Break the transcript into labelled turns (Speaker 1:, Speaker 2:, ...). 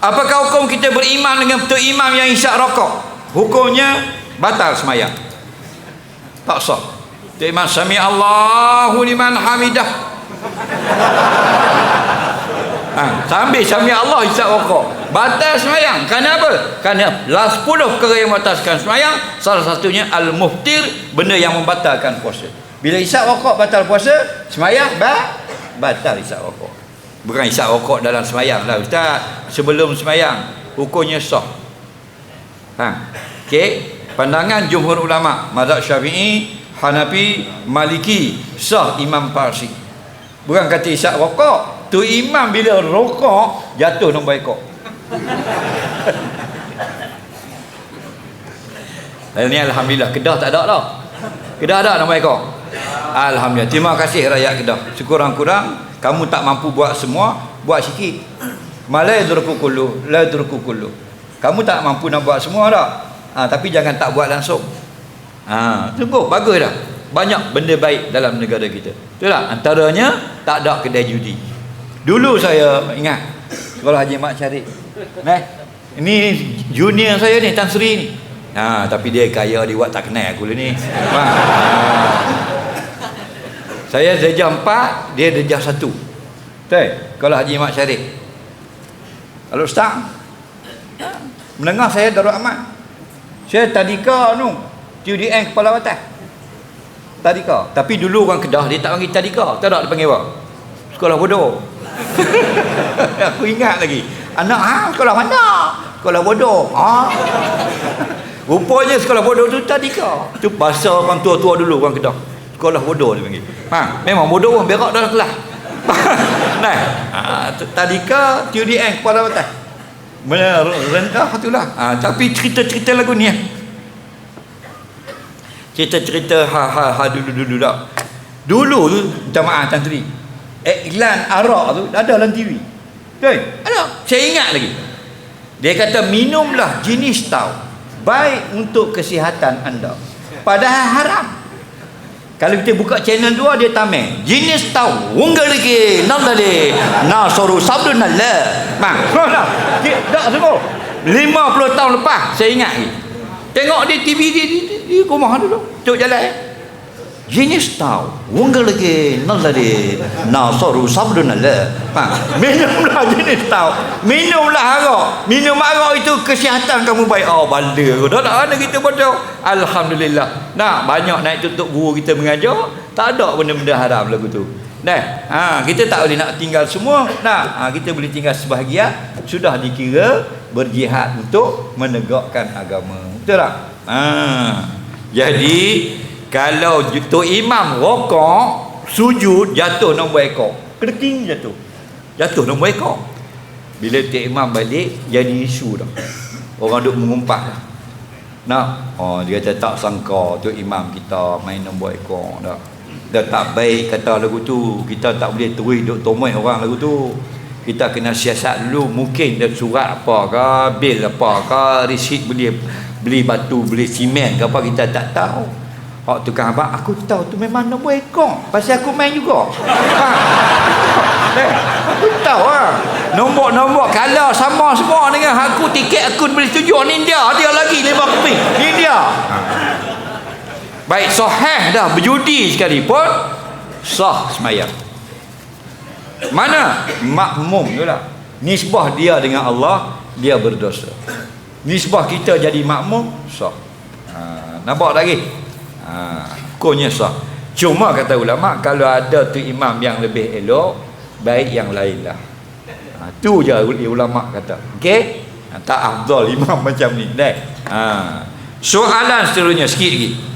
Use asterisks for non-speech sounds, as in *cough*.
Speaker 1: apakah hukum kita beriman dengan betul imam yang isyak rokok? Hukumnya batal semayang. Tak sah. Tu imam sami Allahu liman hamidah. Ha, sambil sami Allah isyak rokok. Batal semayang. Kerana apa? kerana last 10 perkara yang membatalkan semayang salah satunya al-muftir benda yang membatalkan puasa. Bila isyak rokok batal puasa semayang ba batal isyak rokok bukan isyak rokok dalam semayang lah ustaz sebelum semayang hukumnya sah ha. Okey, pandangan jumhur ulama mazhab Syafi'i, Hanafi, Maliki, sah Imam Parsi. Bukan kata isyak rokok, tu imam bila rokok jatuh nombor ekor. *laughs* Ini alhamdulillah Kedah tak ada dah. Kedah ada nombor ekor. Alhamdulillah. Terima kasih rakyat Kedah. Sekurang-kurang kamu tak mampu buat semua, buat sikit. Malai durku kullu, la durku kullu. Kamu tak mampu nak buat semua tak? ha, tapi jangan tak buat langsung ha, tunggu bagus dah banyak benda baik dalam negara kita betul tak antaranya tak ada kedai judi dulu saya ingat sekolah Haji Mak Syarif eh, ini junior saya ni Tan Sri ni ha, tapi dia kaya dia buat tak kenal aku ni ha. Saya darjah 4 dia darjah 1 betul kalau Haji Mak Syarif kalau Ustaz menengah saya Darul Ahmad saya tadika tu. TUDN kepala batas. Tadika. Tapi dulu orang Kedah dia tak panggil tadika. Tak ada dia panggil apa? Sekolah bodoh. *laughs* Aku ingat lagi. Anak ha sekolah mana? Sekolah bodoh. Ha. Rupanya sekolah bodoh tu tadika. Tu bahasa orang tua-tua dulu orang Kedah. Sekolah bodoh dia panggil. Ha, memang bodoh pun berak dalam kelas. *laughs* nah, ha, tadika TUDN kepala batas merendah itulah ha, tapi cerita-cerita lagu ni cerita-cerita ha ha ha dulu dulu dah dulu tu jamaah tantri iklan arak tu ada dalam TV betul? Ada. Saya ingat lagi. Dia kata minumlah jenis tau baik untuk kesihatan anda. Padahal haram kalau kita buka channel dua dia tamen. Jenis tahu wonggal lagi. Nang dale. Na soru sabdu nalla. Bang. Dak semua. 50 tahun lepas saya ingat lagi. Tengok dia TV di rumah dulu. Cuk jalan. Eh? tahu உங்களுக்கு நல்லது நான் ஒரு sabdu நல்ல bang minumlah *laughs* jenis tahu minumlah arak minum arak itu kesihatan kamu baik oh balda dah tak ada kita bodoh alhamdulillah nah banyak naik tutup guru kita mengajar tak ada benda-benda haram lagu tu Nah, ha, kita tak boleh nak tinggal semua. Nah, ha, kita boleh tinggal sebahagian sudah dikira berjihad untuk menegakkan agama. Betul tak? Ha. Jadi kalau tu imam rokok sujud jatuh nombor ekor. Kedeking jatuh. Jatuh nombor ekor. Bila tu imam balik jadi isu dah. Orang duk mengumpat dah. Nah, oh dia kata tak sangka tu imam kita main nombor ekor dah dah tak baik kata lagu tu kita tak boleh terus duk tomai orang lagu tu kita kena siasat dulu mungkin dia surat apa ke bil apa ke resit beli beli batu beli simen ke apa kita tak tahu Hak tukang abang aku tahu tu memang nombor ekor. Pasal aku main juga. Ha. eh, aku tahu ha. nombor-nombor kalau sama semua dengan aku tiket aku beli tujuh ni dia dia lagi lima keping. Ni dia ha baik sahih dah berjudi sekalipun sah semayang. Mana? Makmum tu lah. Nisbah dia dengan Allah dia berdosa. Nisbah kita jadi makmum sah. Ha, nampak lagi ha, hukumnya sah. Cuma kata ulama kalau ada tu imam yang lebih elok baik yang lain lah. Ha, tu je ulama kata. Ok ha, tak afdal imam *laughs* macam ni. Ha. soalan seterusnya sikit lagi